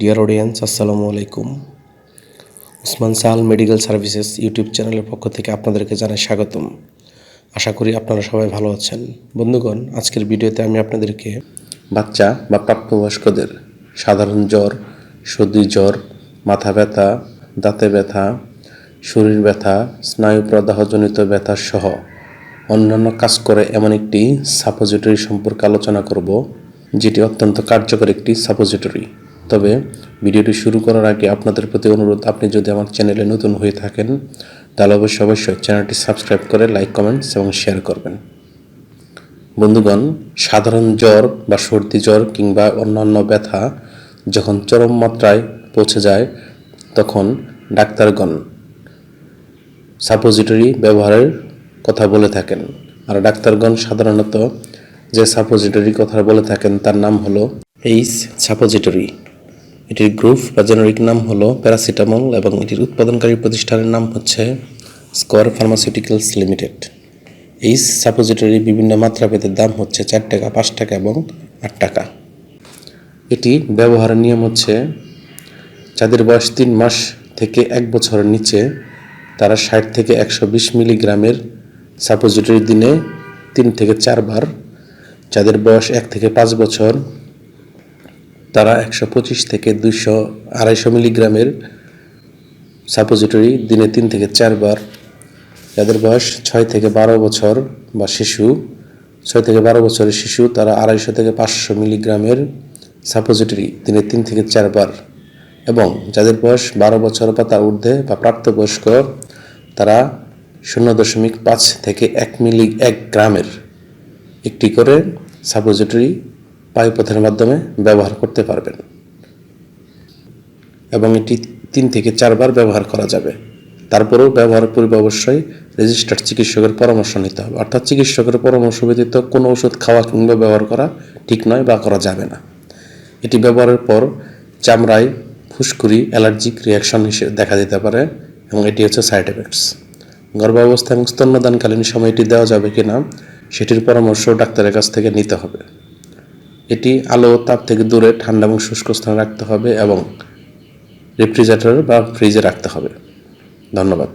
Deer audience আসসালামু আলাইকুম উসমান সাল মেডিকেল সার্ভিসেস ইউটিউব চ্যানেলের পক্ষ থেকে আপনাদেরকে জানাই স্বাগতম। আশা করি আপনারা সবাই ভালো আছেন। বন্ধুগণ, আজকের ভিডিওতে আমি আপনাদেরকে বাচ্চা বা প্রাপ্তবয়স্কদের সাধারণ জ্বর, সর্দি জ্বর, মাথা ব্যথা, দাঁতে ব্যথা, শরীর ব্যথা, স্নায়ু প্রদাহজনিত ব্যথা সহ অন্যান্য কাজ করে এমন একটি সাপোজিটরি সম্পর্কে আলোচনা করব, যেটি অত্যন্ত কার্যকর একটি সাপোজিটরি তবে ভিডিওটি শুরু করার আগে আপনাদের প্রতি অনুরোধ, আপনি যদি আমার চ্যানেলে নতুন হয়ে থাকেন, তাহলে অবশ্যই অবশ্যই চ্যানেলটি সাবস্ক্রাইব করে লাইক, কমেন্টস এবং শেয়ার করবেন। বন্ধুগণ, সাধারণ জ্বর বা সর্দি জ্বর কিংবা অন্যান্য ব্যথা যখন চরম মাত্রায় পৌঁছে যায়, তখন ডাক্তারগণ সাপোজিটরি ব্যবহারের কথা বলে থাকেন। আর ডাক্তারগণ সাধারণত যে সাপোজিটরি কথা বলে থাকেন, তার নাম হলো এইস সাপোজিটরি। এটির গ্রুপ বা জেনারিক নাম হলো প্যারাসিটামল এবং এটির উৎপাদনকারী প্রতিষ্ঠানের নাম হচ্ছে স্কোয়ার ফার্মাসিউটিক্যালস লিমিটেড। এই সাপোজিটরি বিভিন্ন মাত্রাভেদের দাম হচ্ছে চার টাকা, পাঁচ টাকা এবং আট টাকা। এটি ব্যবহারের নিয়ম হচ্ছে, যাদের বয়স তিন মাস থেকে এক বছরের নিচে, তারা ষাট থেকে একশো বিশ মিলিগ্রামের সাপোজিটরি দিনে তিন থেকে চারবার। যাদের বয়স এক থেকে পাঁচ বছর তারা একশো পঁচিশ থেকে দুইশো আড়াইশো মিলিগ্রামের সাপোজিটরি দিনে তিন থেকে চারবার, যাদের বয়স ছয় থেকে বারো বছর বা শিশু, ছয় থেকে বারো বছরের শিশু, তারা আড়াইশো থেকে পাঁচশো মিলিগ্রামের সাপোজিটরি দিনে তিন থেকে চারবার। এবং যাদের বয়স বারো বছর বা তার ঊর্ধ্বে বা প্রাপ্তবয়স্ক, তারা শূন্য দশমিক পাঁচ থেকে এক মিলি, এক গ্রামের একটি করে সাপোজিটরি বায়ুপথের মাধ্যমে ব্যবহার করতে পারবেন। এবং এটি তিন থেকে চারবার ব্যবহার করা যাবে। তারপরেও ব্যবহার পূর্বে অবশ্যই রেজিস্টার্ড চিকিৎসকের পরামর্শ নিতে হবে। অর্থাৎ চিকিৎসকের পরামর্শ ব্যতীত কোনো ওষুধ খাওয়া কিংবা ব্যবহার করা ঠিক নয় বা করা যাবে না। এটি ব্যবহারের পর চামড়ায় ফুসকুড়ি অ্যালার্জিক রিয়াকশন হিসেবে দেখা দিতে পারে এবং এটি হচ্ছে সাইড এফেক্টস। গর্ভাবস্থা এবং স্তন্যদানকালীন সময় এটি দেওয়া যাবে কিনা সেটির পরামর্শ ডাক্তারের কাছ থেকে নিতে হবে। এটি আলো তাপ থেকে দূরে ঠান্ডা এবং শুষ্ক স্থানে রাখতে হবে এবং রেফ্রিজারেটর বা ফ্রিজে রাখতে হবে। ধন্যবাদ।